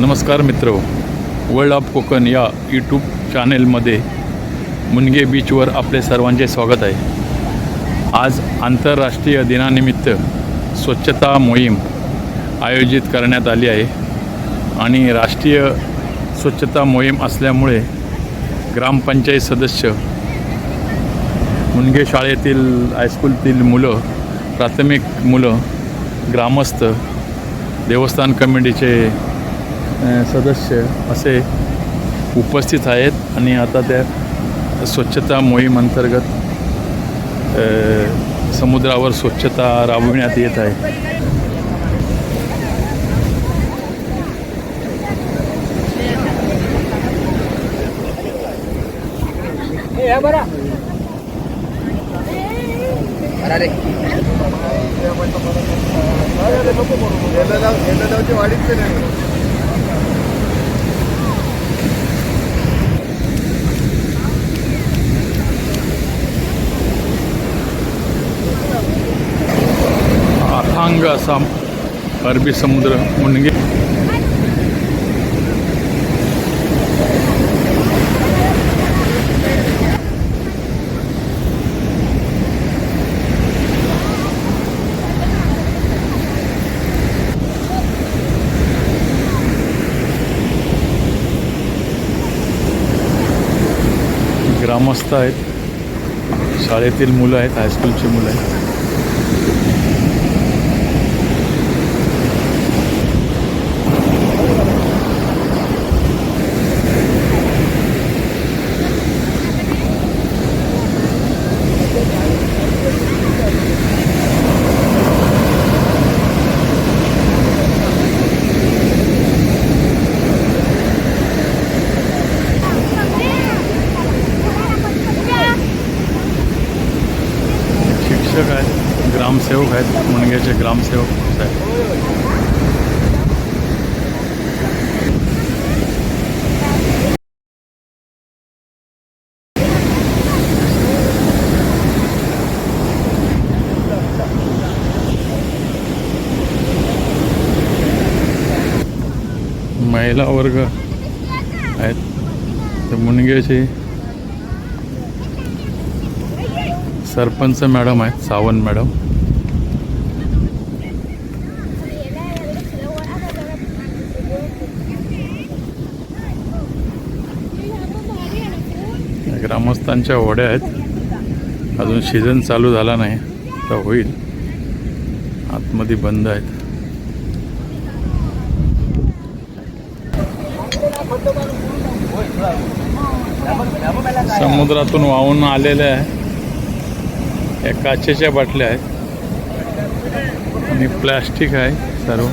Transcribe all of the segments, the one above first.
नमस्कार मित्र. World of Konkan या यूट्यूब चॅनेलमध्ये मुनगे बीचवर आपले सर्वांचे स्वागत आहे. आज आंतरराष्ट्रीय दिनानिमित्त स्वच्छता मोहीम आयोजित करण्यात आली आहे आणि राष्ट्रीय स्वच्छता मोहीम असल्यामुळे ग्रामपंचायत सदस्य मुनगे शाळेतील हायस्कूलतील मुलं प्राथमिक मुलं ग्रामस्थ देवस्थान कमिटीचे सदस्य असे उपस्थित आहेत आणि आता त्या स्वच्छता मोहीम अंतर्गत समुद्रावर स्वच्छता राबविण्यात येत आहे. अथांग असा अरबी समुद्र मुणगे ग्रामस्थ आहेत. शाळेतील मुलं आहेत हायस्कूलची मुलं आहेत. आहेत आहेत मुणग्याचे ग्रामसेवक आहेत महिला वर्ग आहेत. तर मुनग्याचे सरपंच मॅडम आहेत सावंत मॅडम. ग्रामस्थांच्या वड्या आहेत. अजून सीझन चालू झाला नाही तर होईल. आतमध्ये बंद आहेत. समुद्रातून वाहून आलेल्या आहे या काचेच्या बाटल्या आहेत. आणि प्लॅस्टिक आहे सर्व.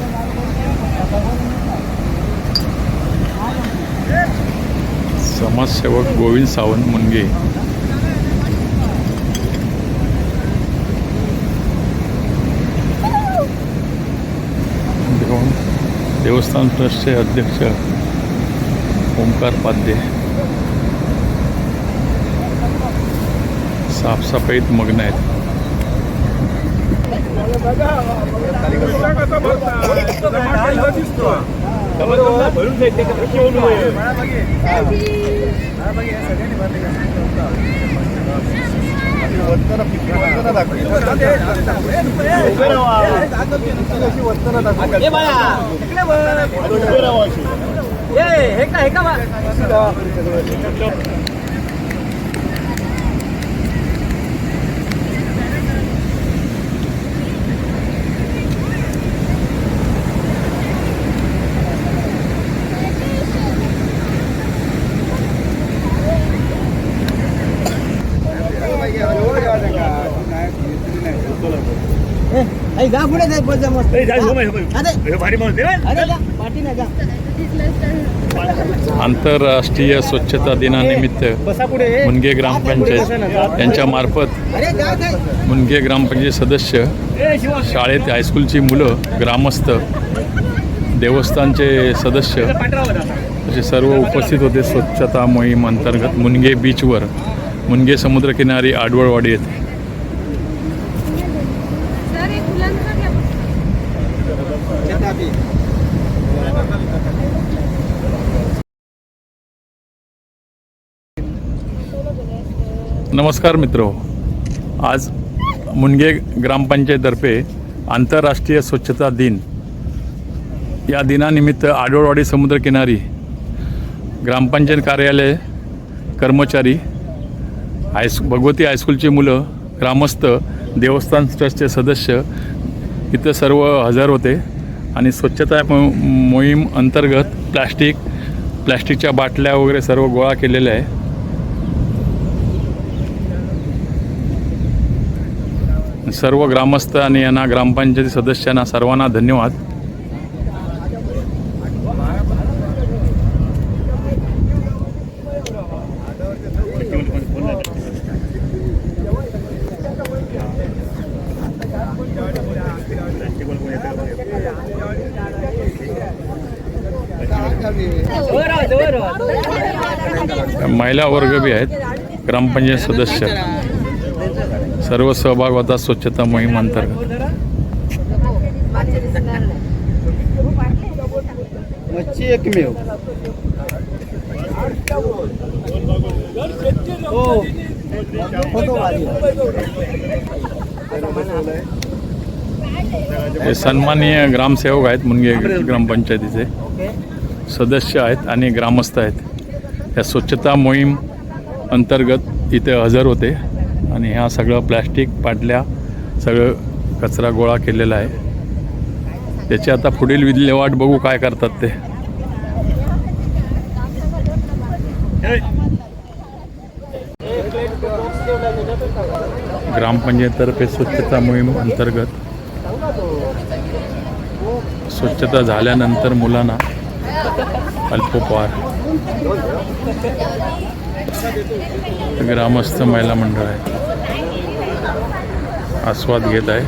समाजसेवक गोविंद सावंत मुनगे. देवस्थान ट्रस्टचे अध्यक्ष ओंकार पाध्ये. साफसफाईत मग्न आहेत. हे. ए, हे का ए, जा पुढे जा, बस जा मस्त. अरे, भारी माणूस आहे ना? अरे जा, पाठीने जा. आंतरराष्ट्रीय स्वच्छता दिनानिमित्त बसा पुढे मुनगे ग्रामपंचायत यांच्या मार्फत अरे जा काय मुनगे ग्रामपंचायत सदस्य ए, शिवा. शाळेत हायस्कूलची मुलं ग्रामस्थ देवस्थानचे सदस्य पांढरा होता असे सर्व उपस्थित होते स्वच्छता मोहीम अंतर्गत मुनगे बीचवर मुनगे समुद्रकिनारी आडवळवाडी येथे. नमस्कार मित्र. आज मुनगे ग्रामपंचायततर्फे आंतरराष्ट्रीय स्वच्छता दिन. या दिनानिमित्त आडोळवाडी समुद्रकिनारी ग्रामपंचायत कार्यालय कर्मचारी हायस्कू भगवती हायस्कूलची मुलं ग्रामस्थ देवस्थान ट्रस्टचे सदस्य इथं सर्व हजर होते. आणि स्वच्छता मो- मोहीम अंतर्गत प्लॅस्टिक प्लॅस्टिकच्या बाटल्या वगैरे सर्व गोळा केलेल्या आहे. सर्व ग्रामस्थ आणि यांना ग्रामपंचायती सदस्यांना सर्वांना धन्यवाद. महिला वर्ग बी आहेत. ग्रामपंचायत सदस्य. सर्व सहभाग होता स्वच्छता मोहीम अंतर्गत. मच्छी एकमेव. हो फोटो हे सन्माननीय ग्रामसेवक आहेत मुनगे ग्रामपंचायतीचे. सदस्य आहेत आणि ग्रामस्थ आहेत. या स्वच्छता मोहीम अंतर्गत इथे हजर होते आणि ह्या सगळं प्लॅस्टिक पाटल्या सगळं कचरा गोळा केलेला आहे. त्याची आता पुढील विल्हेवाट बघू काय करतात ते. ग्रामपंचायततर्फे स्वच्छता मोहीम अंतर्गत स्वच्छता झाल्यानंतर मुलांना अल्पोपहार. ग्रामस्थ महिला मंडळ आहे. आस्वाद घेत आहे.